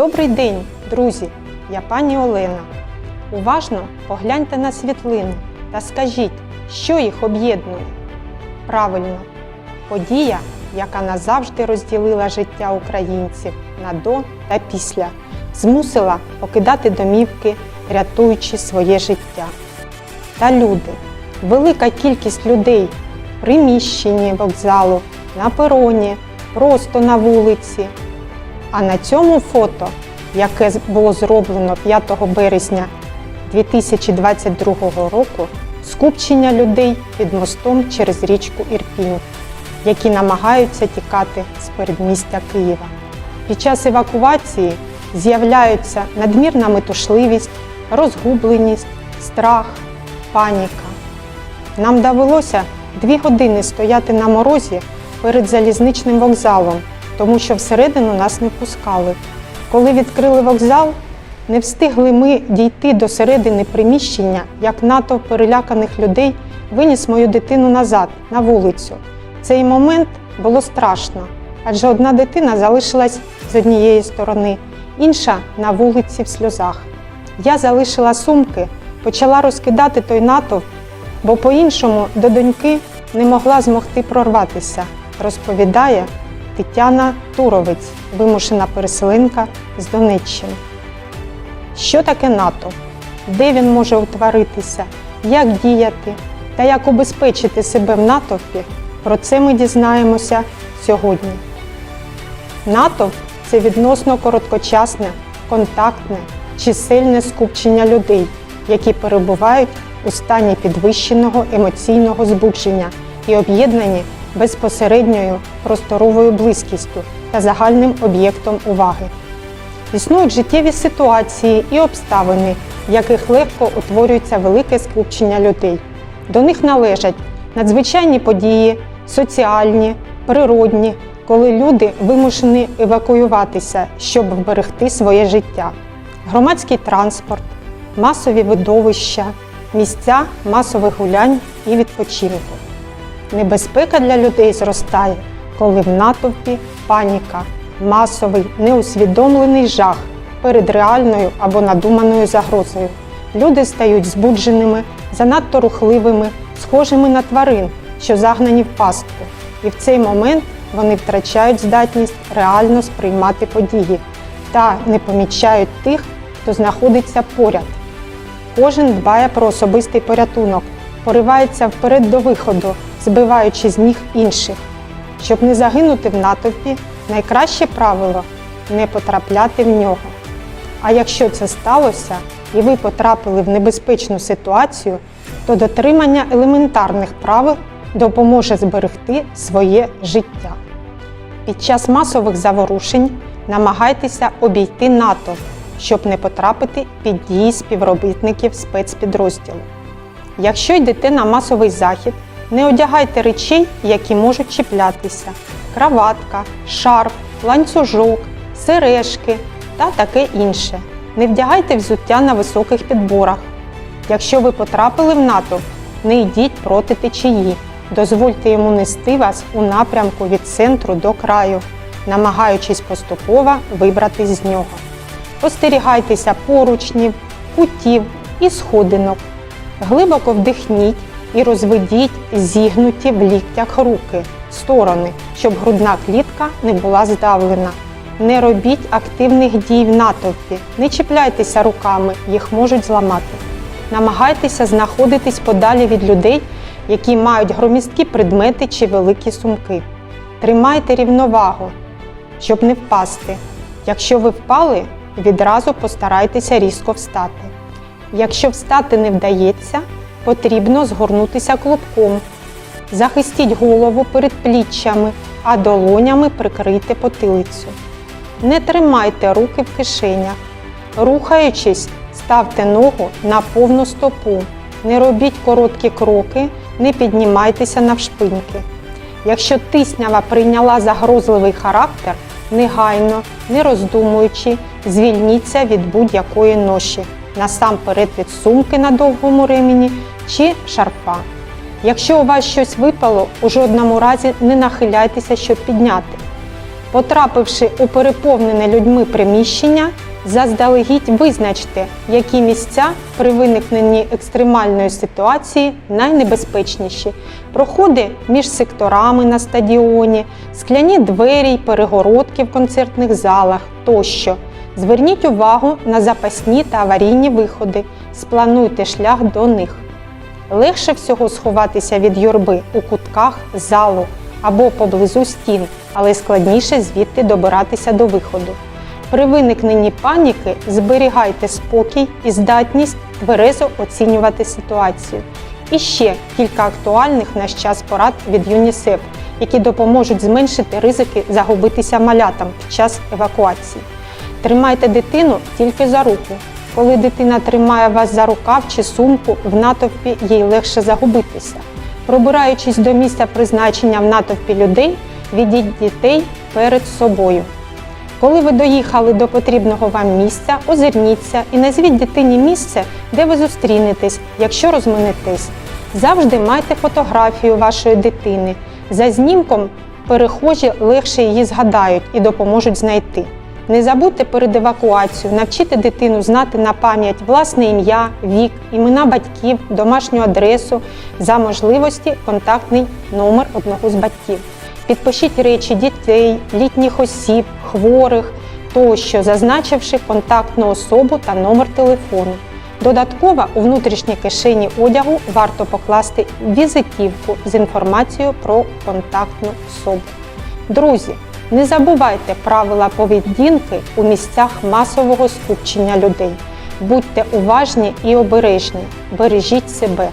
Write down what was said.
Добрий день, друзі! Я пані Олена. Уважно погляньте на світлини та скажіть, що їх об'єднує. Правильно, подія, яка назавжди розділила життя українців на до та після, змусила покидати домівки, рятуючи своє життя. Та люди, велика кількість людей в приміщенні вокзалу, на пероні, просто на вулиці. А на цьому фото, яке було зроблено 5 березня 2022 року, скупчення людей під мостом через річку Ірпінь, які намагаються тікати з передмістя Києва. Під час евакуації з'являються надмірна метушливість, розгубленість, страх, паніка. Нам довелося дві години стояти на морозі перед залізничним вокзалом, тому що всередину нас не пускали. Коли відкрили вокзал, не встигли ми дійти до середини приміщення, як натовп переляканих людей виніс мою дитину назад, на вулицю. Цей момент було страшно, адже одна дитина залишилась з однієї сторони, інша на вулиці в сльозах. Я залишила сумки, почала розкидати той натовп, бо по-іншому до доньки не могла змогти прорватися, розповідає Тетяна Туровець, вимушена переселенка з Донеччини. Що таке НАТО? Де він може утворитися, як діяти та як убезпечити себе в натовпі? Про це ми дізнаємося сьогодні. НАТО це відносно короткочасне, контактне, чисельне скупчення людей, які перебувають у стані підвищеного емоційного збудження і об'єднані безпосередньою просторовою близькістю та загальним об'єктом уваги. Існують життєві ситуації і обставини, в яких легко утворюється велике скупчення людей. До них належать надзвичайні події, соціальні, природні, коли люди вимушені евакуюватися, щоб вберегти своє життя, громадський транспорт, масові видовища, місця масових гулянь і відпочинку. Небезпека для людей зростає, коли в натовпі паніка, масовий неусвідомлений жах перед реальною або надуманою загрозою. Люди стають збудженими, занадто рухливими, схожими на тварин, що загнані в пастку. І в цей момент вони втрачають здатність реально сприймати події та не помічають тих, хто знаходиться поряд. Кожен дбає про особистий порятунок, поривається вперед до виходу, збиваючи з ніг інших. Щоб не загинути в натовпі, найкраще правило не потрапляти в нього. А якщо це сталося і ви потрапили в небезпечну ситуацію, то дотримання елементарних правил допоможе зберегти своє життя. Під час масових заворушень намагайтеся обійти НАТО, щоб не потрапити під дії співробітників спецпідрозділу. Якщо йдете на масовий захід, не одягайте речей, які можуть чіплятися: краватка, шарф, ланцюжок, сережки та таке інше. Не вдягайте взуття на високих підборах. Якщо ви потрапили в НАТО, не йдіть проти течії. Дозвольте йому нести вас у напрямку від центру до краю, намагаючись поступово вибратись з нього. Остерігайтеся поручнів, кутів і сходинок. Глибоко вдихніть і розведіть зігнуті в ліктях руки сторони, щоб грудна клітка не була здавлена. Не робіть активних дій в натовпі, не чіпляйтеся руками, їх можуть зламати. Намагайтеся знаходитись подалі від людей, які мають громісткі предмети чи великі сумки. Тримайте рівновагу, щоб не впасти. Якщо ви впали, відразу постарайтеся різко встати. Якщо встати не вдається, потрібно згорнутися клубком. Захистіть голову перед пліччями, а долонями прикрийте потилицю. Не тримайте руки в кишенях. Рухаючись, ставте ногу на повну стопу. Не робіть короткі кроки, не піднімайтеся навшпиньки. Якщо тиснява прийняла загрозливий характер, негайно, не роздумуючи, звільніться від будь-якої ноші, насамперед від сумки на довгому ремені чи шарфа. Якщо у вас щось випало, у жодному разі не нахиляйтеся, щоб підняти. Потрапивши у переповнене людьми приміщення, заздалегідь визначте, які місця при виникненні екстремальної ситуації найнебезпечніші. Проходи між секторами на стадіоні, скляні двері й перегородки в концертних залах тощо. Зверніть увагу на запасні та аварійні виходи, сплануйте шлях до них. Легше всього сховатися від юрби у кутках залу або поблизу стін, але складніше звідти добиратися до виходу. При виникненні паніки зберігайте спокій і здатність тверезо оцінювати ситуацію. І ще кілька актуальних наш час порад від ЮНІСЕФ, які допоможуть зменшити ризики загубитися малятам під час евакуації. Тримайте дитину тільки за руку. Коли дитина тримає вас за рукав чи сумку, в натовпі їй легше загубитися. Пробираючись до місця призначення в натовпі людей, відіть дітей перед собою. Коли ви доїхали до потрібного вам місця, озирніться і назвіть дитині місце, де ви зустрінетесь, якщо розминетесь. Завжди майте фотографію вашої дитини. За знімком перехожі легше її згадають і допоможуть знайти. Не забудьте перед евакуацією навчити дитину знати на пам'ять власне ім'я, вік, імена батьків, домашню адресу, за можливості контактний номер одного з батьків. Підпишіть речі дітей, літніх осіб, хворих тощо, зазначивши контактну особу та номер телефону. Додатково у внутрішній кишені одягу варто покласти візитівку з інформацією про контактну особу. Друзі, не забувайте правила поведінки у місцях масового скупчення людей. Будьте уважні і обережні, бережіть себе.